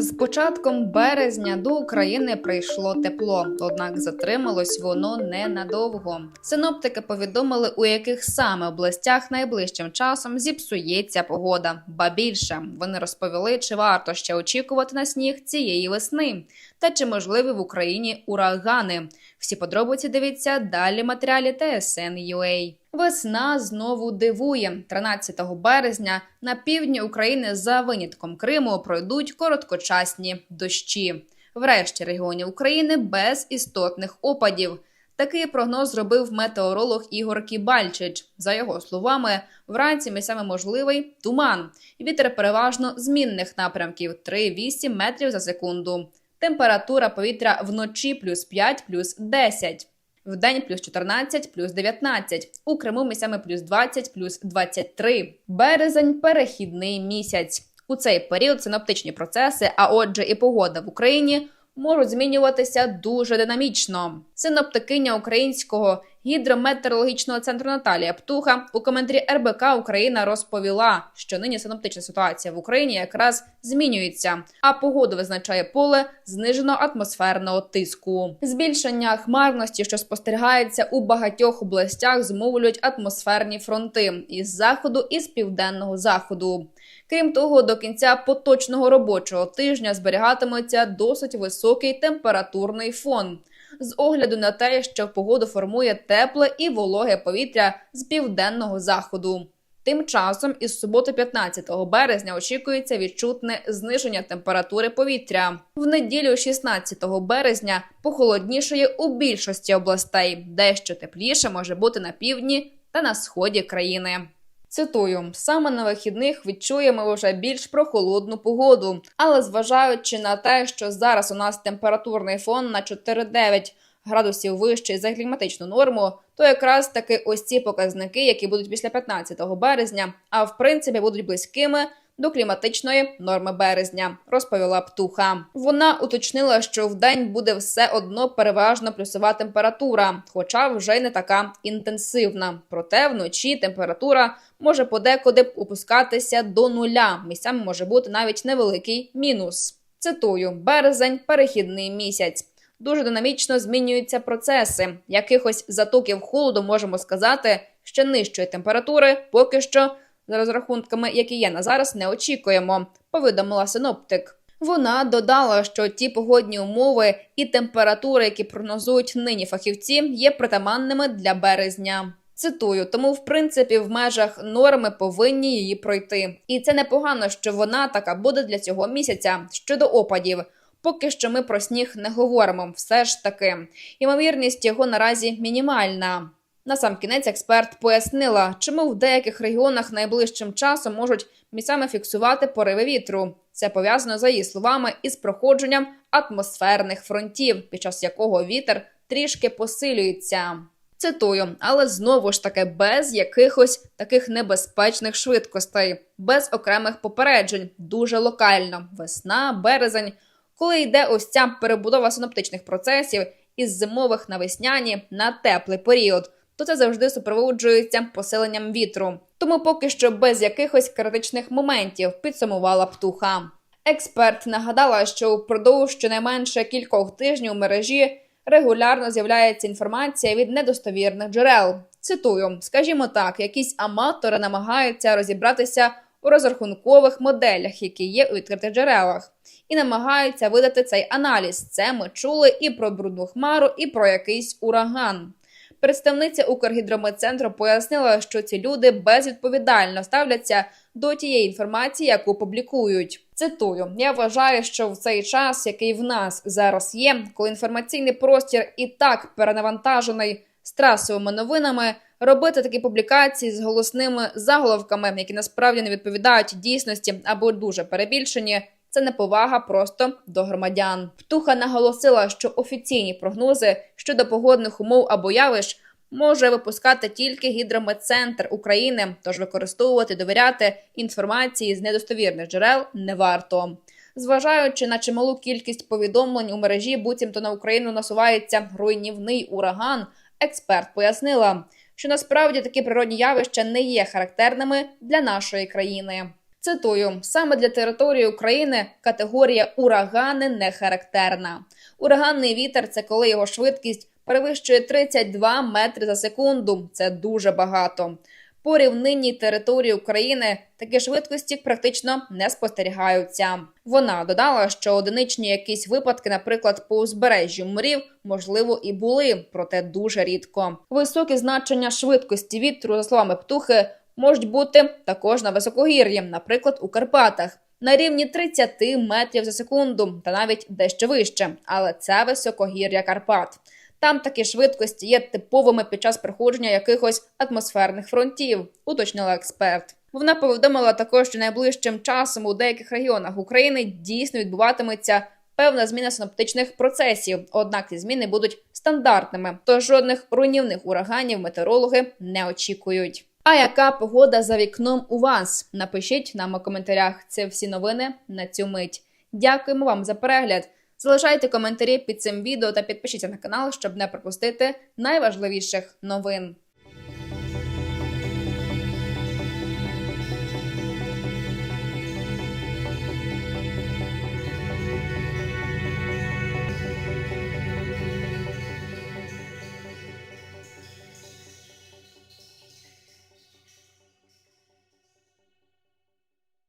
З початком березня до України прийшло тепло, однак затрималось воно ненадовго. Синоптики повідомили, у яких саме областях найближчим часом зіпсується погода. Ба більше вони розповіли, чи варто ще очікувати на сніг цієї весни, та чи можливі в Україні урагани. Всі подробиці дивіться далі. в Матеріалі TSN.ua. Весна знову дивує 13 березня. На півдні України за винятком Криму пройдуть короткочасні дощі. В решті регіонів України без істотних опадів. Такий прогноз зробив метеоролог Ігор Кібальчич. За його словами, вранці місцями можливий туман. Вітер переважно змінних напрямків 3-8 метрів за секунду. Температура повітря вночі плюс 5, плюс 10. Вдень плюс 14, плюс 19. У Криму місцями плюс 20, плюс 23. Березень перехідний місяць. У цей період синоптичні процеси, а отже, і погода в Україні можуть змінюватися дуже динамічно. Синоптикиня українського гідрометеорологічного центру Наталія Птуха у коментарі РБК Україна розповіла, що нині синоптична ситуація в Україні якраз змінюється, а погоду визначає поле зниженого атмосферного тиску. Збільшення хмарності, що спостерігається у багатьох областях, змовлюють атмосферні фронти із заходу і з південного заходу. Крім того, до кінця поточного робочого тижня зберігатиметься досить високий температурний фон. З огляду на те, що погоду формує тепле і вологе повітря з південного заходу. Тим часом, із суботи, 15 березня, очікується відчутне зниження температури повітря. В неділю, 16 березня, похолоднішає у більшості областей, дещо тепліше може бути на півдні та на сході країни. Цитую, саме на вихідних відчуємо вже більш прохолодну погоду, але зважаючи на те, що зараз у нас температурний фон на 4,9 градусів вищий за кліматичну норму, то якраз таки ось ці показники, які будуть після 15 березня, а в принципі будуть близькими до кліматичної норми березня, розповіла птуха. Вона уточнила, що в день буде все одно переважно плюсова температура, хоча вже й не така інтенсивна. Проте вночі температура може подекуди опускатися до нуля. Місцями може бути навіть невеликий мінус. Цитую: березень, перехідний місяць. Дуже динамічно змінюються процеси. Якихось затоків холоду можемо сказати, що нижчої температури поки що за розрахунками, які є на зараз, не очікуємо. Повідомила синоптик. Вона додала, що ті погодні умови і температури, які прогнозують нині фахівці, є притаманними для березня. Цитую, тому в принципі в межах норми повинні її пройти, і це непогано, що вона така буде для цього місяця щодо опадів. Поки що ми про сніг не говоримо, все ж таки. Ймовірність його наразі мінімальна. На сам кінець експерт пояснила, чому в деяких регіонах найближчим часом можуть місцями фіксувати пориви вітру. Це пов'язано за її словами із проходженням атмосферних фронтів, під час якого вітер трішки посилюється. Цитую, але знову ж таки без якихось таких небезпечних швидкостей, без окремих попереджень, дуже локально. Весна, березень, коли йде ось ця перебудова синоптичних процесів із зимових на весняні на теплий період то це завжди супроводжується посиленням вітру. Тому поки що без якихось критичних моментів підсумувала птуха. Експерт нагадала, що впродовж щонайменше кількох тижнів у мережі регулярно з'являється інформація від недостовірних джерел. Цитую, скажімо так, якісь аматори намагаються розібратися у розрахункових моделях, які є у відкритих джерелах, і намагаються видати цей аналіз. Це ми чули і про брудну хмару, і про якийсь ураган. Представниця Укргідрометцентру пояснила, що ці люди безвідповідально ставляться до тієї інформації, яку публікують. Цитую: я вважаю, що в цей час, який в нас зараз є, коли інформаційний простір і так перенавантажений страсовими новинами, робити такі публікації з голосними заголовками, які насправді не відповідають дійсності або дуже перебільшені. Це неповага просто до громадян. Птуха наголосила, що офіційні прогнози щодо погодних умов або явищ може випускати тільки гідрометцентр України, тож використовувати довіряти інформації з недостовірних джерел не варто. Зважаючи на чималу кількість повідомлень у мережі, буцімто на Україну насувається руйнівний ураган. Експерт пояснила, що насправді такі природні явища не є характерними для нашої країни. Цитую: саме для території України категорія урагани не характерна. Ураганний вітер це коли його швидкість перевищує 32 метри за секунду. Це дуже багато. По рівнинній території України такі швидкості практично не спостерігаються. Вона додала, що одиничні якісь випадки, наприклад, по узбережжю морів, можливо, і були, проте дуже рідко. Високі значення швидкості вітру, за словами птухи, можуть бути також на високогір'ї, наприклад, у Карпатах. На рівні 30 метрів за секунду, та навіть дещо вище, але це високогір'я Карпат. Там такі швидкості є типовими під час проходження якихось атмосферних фронтів, уточнила експерт. Вона повідомила також, що найближчим часом у деяких регіонах України дійсно відбуватиметься певна зміна синоптичних процесів. Однак ці зміни будуть стандартними, тож жодних руйнівних ураганів метеорологи не очікують. А яка погода за вікном у вас? Напишіть нам у коментарях. Це всі новини на цю мить. Дякуємо вам за перегляд. Залишайте коментарі під цим відео та підпишіться на канал, щоб не пропустити найважливіших новин.